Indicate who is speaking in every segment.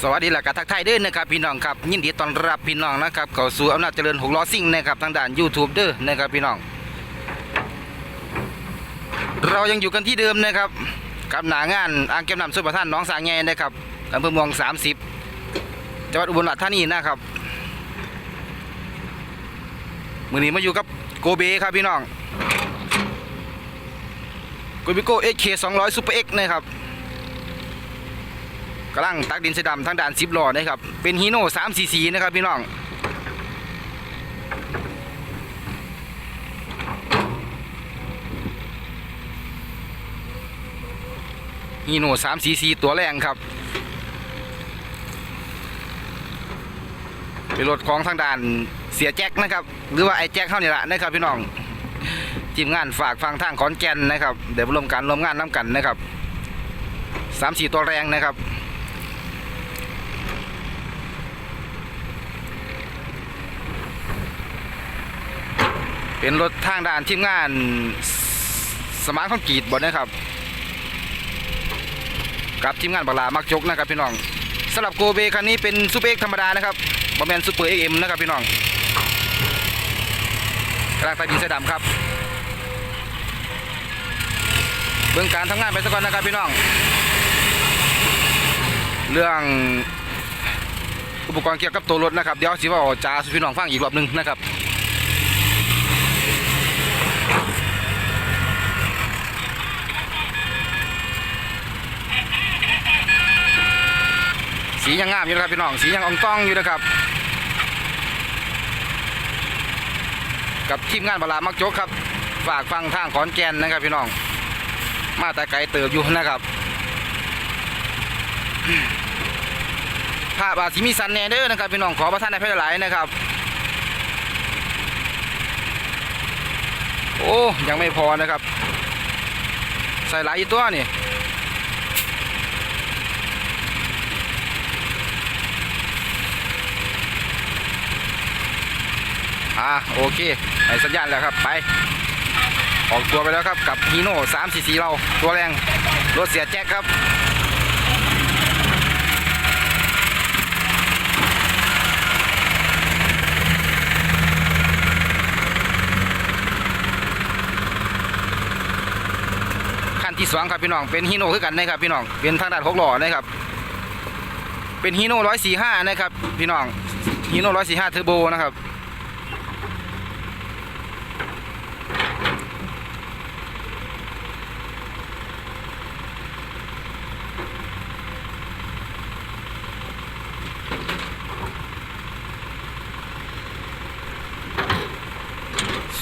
Speaker 1: สวัสดีและกทักทายเด้อนะครับพี่น้องครับยินดีต้อนรับพี่น้องนะครับเข้าสู่อำนาจเจริญหกล้อซิ่งนะครับทางด้าน YouTube เด้อนะครับพี่น้อง เรายังอยู่กันที่เดิมนะครับกับหนางานอ่างเก็บน้ำสุประท่านน้องสางแงนะครับอำเภอเมือง 30จังหวัดอุบลราชธานีนะครับมือนี้มาอยู่กับโกเบครับพี่น้องโกเบโกเอ็กเคสองร้อยซูเปอร์เอ็กนะครับ กำลังตักดินสีดำทางด่านซิบล้อนะครับ เป็นฮีโน่สามซีซีนะครับพี่น้องฮีโน่สามซีซีตัวแรงครับ เป็นรถของทางด่านเสียแจ็คนะครับ หรือว่าไอ้แจ็คเข้านี่แหละนะครับพี่น้องทีมงานฝากฟังทางขอนแก่นนะครับ เดี๋ยวร่วมกันร่วมงานน้ำกันนะครับสามสี่ตัวแรงนะครับ เป็นรถทางด่านทีมงานสมาร์ทคอนกรีตบดนะครับ กับทีมงานบางลามักจกนะครับพี่น้องสำหรับโกเบคันนี้เป็นซูเปอร์เอ็กธรรมดานะครับบอมแมนซูเปอร์เอ็กเอ็มนะครับพี่น้องกลังใต้ดินเสอดำครับ เบื้องการทำงานไปสักก่อนนะครับพี่น้อง เรื่องอุปกรณ์เกี่ยวกับตัวรถนะครับ เดี๋ยวสิว่าจาสุพี่น้องฟังอีกรอบหนึงนะครับ สียังงามอยู่นะครับพี่น้องสียังอ่องต้องอยู่นะครับ กับทีมงานบาลามักโจกครับ ฝากฟังทางขอนแก่นนะครับพี่น้อง มาแต่ไกลเติบอยู่นะครับภาพอาจสิมีสันแน่เด้อนะครับพี่น้องขอประทานในเพศหลายนะครับ โอ้ยังไม่พอนะครับ ใส่หลายอีกตัวนี่ อ่าโอเคให้สัญญาณแล้วครับไป ออกตัวไปแล้วครับกับฮีโน่3 4 4เราตัวแรงรถเสียแจ็คครับขั้นที่สองครับพี่น้องเป็นฮีโน่คือกันนะครับพี่น้องเป็นทางด้านหกหล้อนะครับเป็นฮีโน่ร้อยสี่ห้านะครับพี่น้องฮีโน่ร้อยสี่ห้าเทอร์โบนะครับ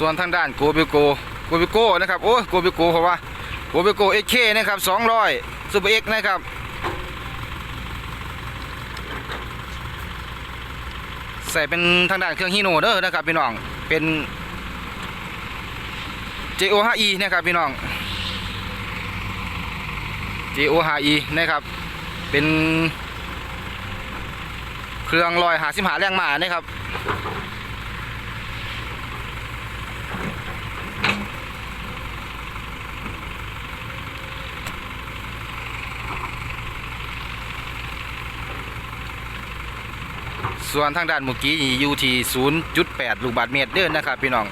Speaker 1: ส่วนทางด้านโกบิโกโกบิโกนะครับโอ้โกบิโกเพราะว่าโกบิโกเอ็กเคนะครับ200ซูเปอร์เอ็กนะครับใส่เป็นทางด้านเครื่องฮีโน่เด้อนะครับพี่น้องเป็น JO5E นะครับพี่น้อง JO5E นะครับเป็นเครื่องลอยหาสิมหาแรงมานะครับ ส่วนทางด้านเมื่อกี้อยู่ที่0.8 ลูกบาศก์เมตรเด้อนนะครับพี่น้อง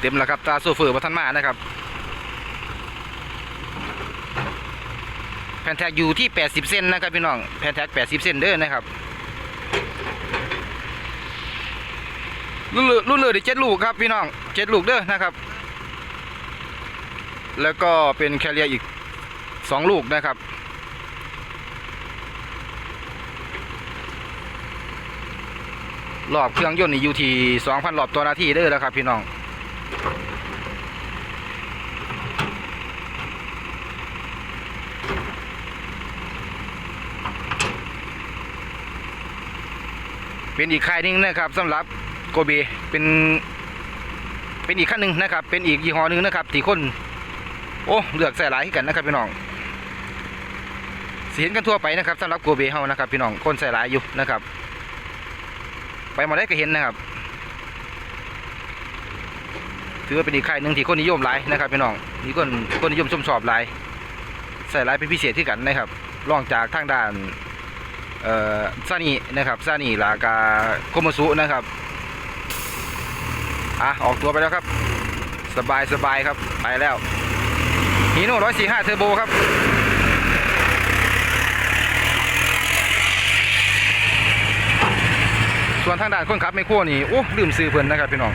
Speaker 1: เต็มแล้วครับตาโซเฟอร์มาทันมานะครับ แผ่นแท็กอยู่ที่ 80เซนนะครับพี่น้องแผ่นแท็ก 80เซนเด้อนะครับรุ่นเลือรุ่นเลือดเจ็ดลูกครับพี่น้องเจ็ดลูกเด้อนะครับ แล้วก็เป็นแคเรียอีก สองลูกนะครับ รอบเครื่องยนต์นี่อยู่ที่2,000รอบต่อนาทีเด้อแล้วครับ พี่น้องเป็นอีกค่ายหนึงนะครับสำหรับโกเบเป็นเป็นอีกขั้นหนึ่งนะครับ เป็นอีกยี่ห้อหนึ่งนะครับที่คน โอ้เลือกใส่หลายกันนะครับพี่น้อง เห็นกันทั่วไปนะครับสำหรับโกเบเฮานะครับ พี่น้องคนใส่หลายอยู่นะครับ ไปมดได้ก็เห็นนะครับ ถือว่าเป็นอีกค่ายหนึ่งที่คนนิยมหลายนะครับพี่น้องมีคนคนนิยมชมชอบหลายใส่หลายเป็นพิเศษที่กันนะครับรองจากทางด้านเอ่อซานีนะครับซานีลากาโคมสุนะครับอะออกตัวไปแล้วครับ สบายสบายครับไปแล้วฮีโน่ร้อยสี่ห้าเทอร์โบครับ ส่วนทางด้านคนขับไม่ขั้วนี่โอ้ลืมซื้อเพิ่นนะครับพี่น้อง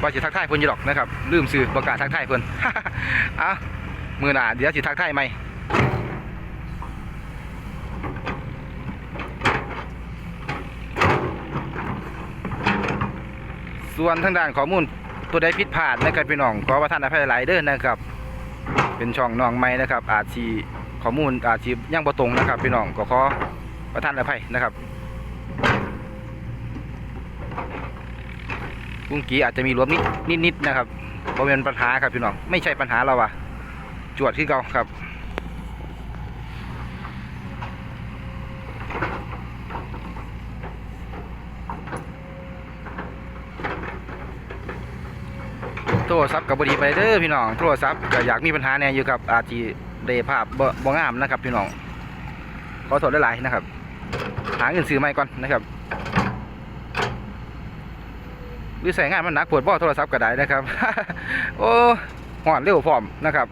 Speaker 1: ว่าสิทักทายเพิ่นอยู่หรอกนะครับลืมซื้อประกาศทักทายเพิ่นอะมือหนาเดี๋ยวสิทักทายไหมส่วนทางด้านข้อมูลตัวใดผิดพลาดนะครับพี่น้องขอประทานอภัยหลายเด้อนะครับ เป็นช่องน้องใหม่นะครับ อาจสิข้อมูลอาจสิยังบ่ตรงนะครับพี่น้องก็ขอประทานอภัยนะครับ กุ้งกีอาจจะมีรวมนิดนิดนิดๆนะครับเพราะเป็นปัญหาครับพี่น้องไม่ใช่ปัญหาเราอะจวดที่เก่าครับโทรศัพท์กับบดีไปเด้อพี่น้องโทรศัพท์ก็อยากมีปัญหาแน่อยู่กับอาจีเดภาพบบ่งามนะครับพี่น้องขอโทษหลายๆนะครับ หาเงินซื้อใหม่ก่อนนะครับ หรือใส่งานมันหนักปวดบ่อโทรศัพท์ก็ได้นะครับ โอ้หอนเร็วพร้อมนะครับ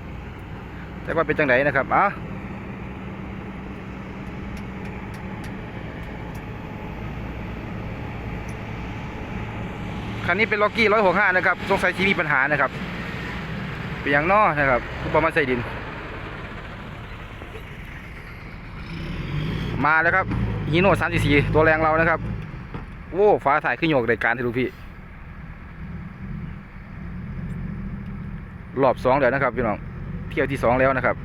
Speaker 1: แต่ว่าเป็นจังไดนะครับเอ้าคันนี้เป็นล็อกกี้ร้อยหกห้านะครับสงสัยที่มีปัญหานะครับ เป็นอย่างนอนะครับทุกประมาณใส่ดิน มาแล้วครับฮีโน่สามสี่สี่ตัวแรงเรานะครับโอ้ฟ้าถ่ายขึ้นโยกรายการที่ดูพี่ รอบสองแล้วนะครับพี่น้องเที่ยวที่สองแล้วนะครับ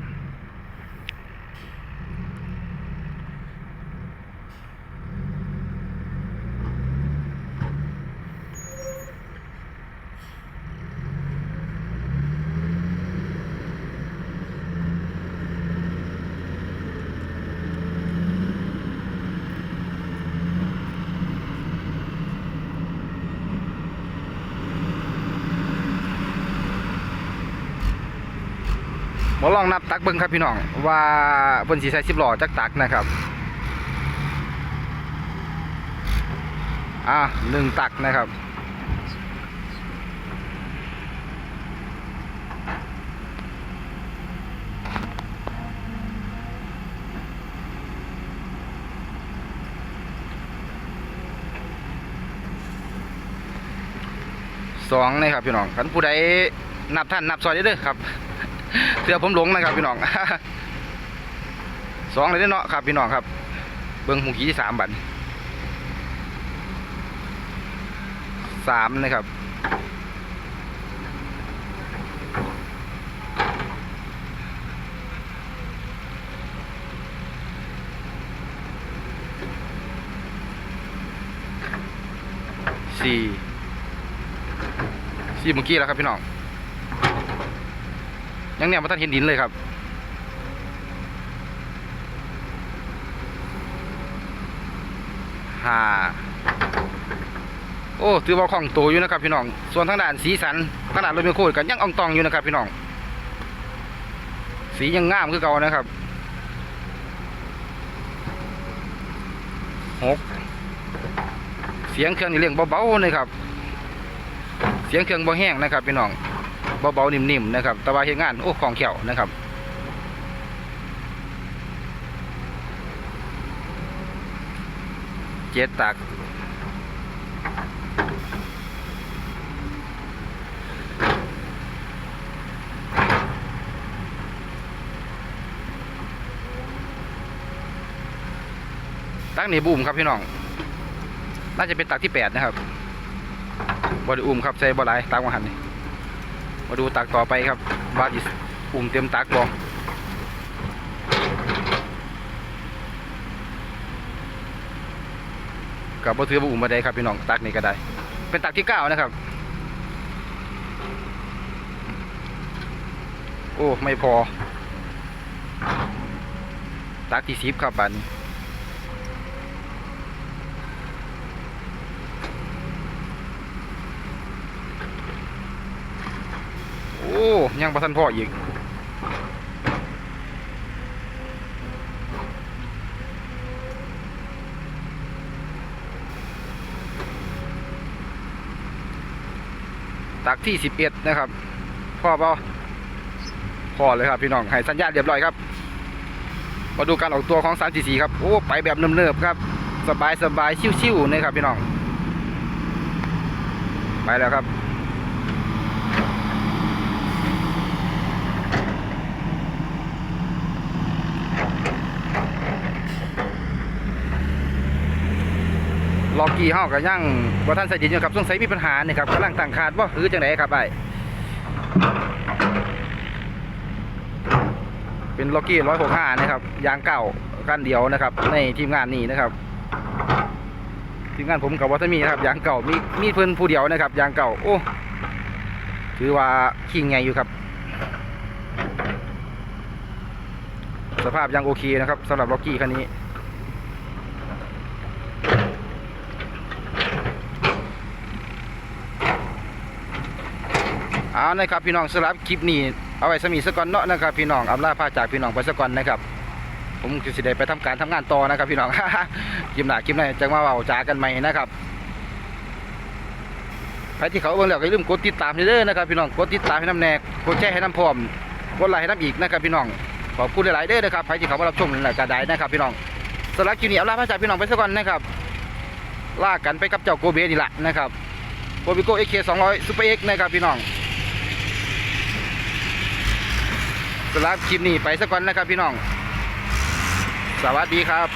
Speaker 1: มาลองนับตักเบิ้งครับพี่น้องว่าเพิ่นสิใช้สิบหล้อจักตักนะครับอ่าหนึ่งตักนะครับสองนะครับพี่น้องคันผู้ใดนับท่านนับซอยได้เด้อครับ เสื้อผมหลงนะครับพี่น้องสองเลยเด้เนาะครับพี่น้องครับ เบิ้งหูขี้ที่สามบันสามนะครับสี่สี่เมื่อกี้แล้วครับพี่น้อง ยังเนี่ยมาทันเห็นดินเลยครับห้าโอ้ถือว่าของโตอยู่นะครับพี่น้อง ส่วนทางด้านสีสันขนาดรถไมโครกันยังอ่องตองอยู่นะครับพี่น้อง สียังงามคือเก่านะครับหกเสียงเครื่องนี่เรียงเบาๆเลยครับ เสียงเครื่องเบาแห้งนะครับพี่น้อง เบาๆนิ่มๆนะครับ แต่ว่าเฮ็ดงานโอ้ของเขียวนะครับเจ็ดตักตักนี่บูมครับพี่น้อง น่าจะเป็นตักที่แปดนะครับบไดิอุ้มครับใส่บอลายตักมาหันนี่ มาดูตักต่อไปครับว่าจะอุ่มเต็มตักบอกับบ่ถือว่าอุ่มมาได้ครับพี่น้องตักนี่ก็ได้ เป็นตักที่เก้านะครับ โอ้ ไม่พอ ตักที่สิบครับบัน อ้ยังประทันพ่ออีกตักที่สิบเอ็ดนะครับพ่อเปล่าพ่อเลยครับพี่น้องให้สัญญาณเรียบร้อยครับมาดูการออกตัวของ3 4 4ครับโอ้ไปแบบเนิบๆครับ สบายสบายชิวๆนะครับพี่น้อง ไปแล้วครับ อกกี้เฮาก็ยังบ่ทันใส่ดินอยู่ครับสงสัยมีปัญหานี่ครับกำลังตั้งคาดบ่หรือจังไดครับไอ้เป็นล็อกกี้165นะครับยางเก่ากันเดียวนะครับ ในทีมงานนี้นะครับ ทีมงานผมกับวัตมีนะครับยางเก่ามีมีเพิ่อนผู้เดียวนะครับยางเก่าโอ้ถือว่าขิงไงอยู่ครับ สภาพยังโอเคนะครับสำหรับล็อกกี้คันนี้ เอานะครับพี่น้องสำหรับคลิปนี้เอาไว้สมีสก่อนเนาะนะครับพี่น้องอำลาพาจากพี่น้องไปสก่อนนะครับ ผมจะสิได้ไปทำการทำงานต่อนะครับ พี่น้องคลิปหน้าคลิปหน้าจะมาเว้าจากันใหม่นะครับใครที่เขาเบิ่งแล้วก็อย่าลืมกดติดตามเด้อนะครับพี่น้องกดติดตามให้น้ำแนกกดแชร์ให้น้ำพร้อมกดไลค์ให้น้ำอีกนะครับพี่น้องขอบคุณหลายๆเด้อนะครับใครที่เขามารับชมหลายกระไดนะครับพี่น้องสำหรับคลิปนี้เอาลาพาจากพี่น้องไปสก่อนนะครับลากันไปกับเจ้าโกเบนี่แหละนะครับโกบิโกเอเคสองร้อยซูเปอร์เอ็กนะครับพี่น้อง สำหรับคลิปนี้ไปสักวันนะครับพี่น้อง สวัสดีครับ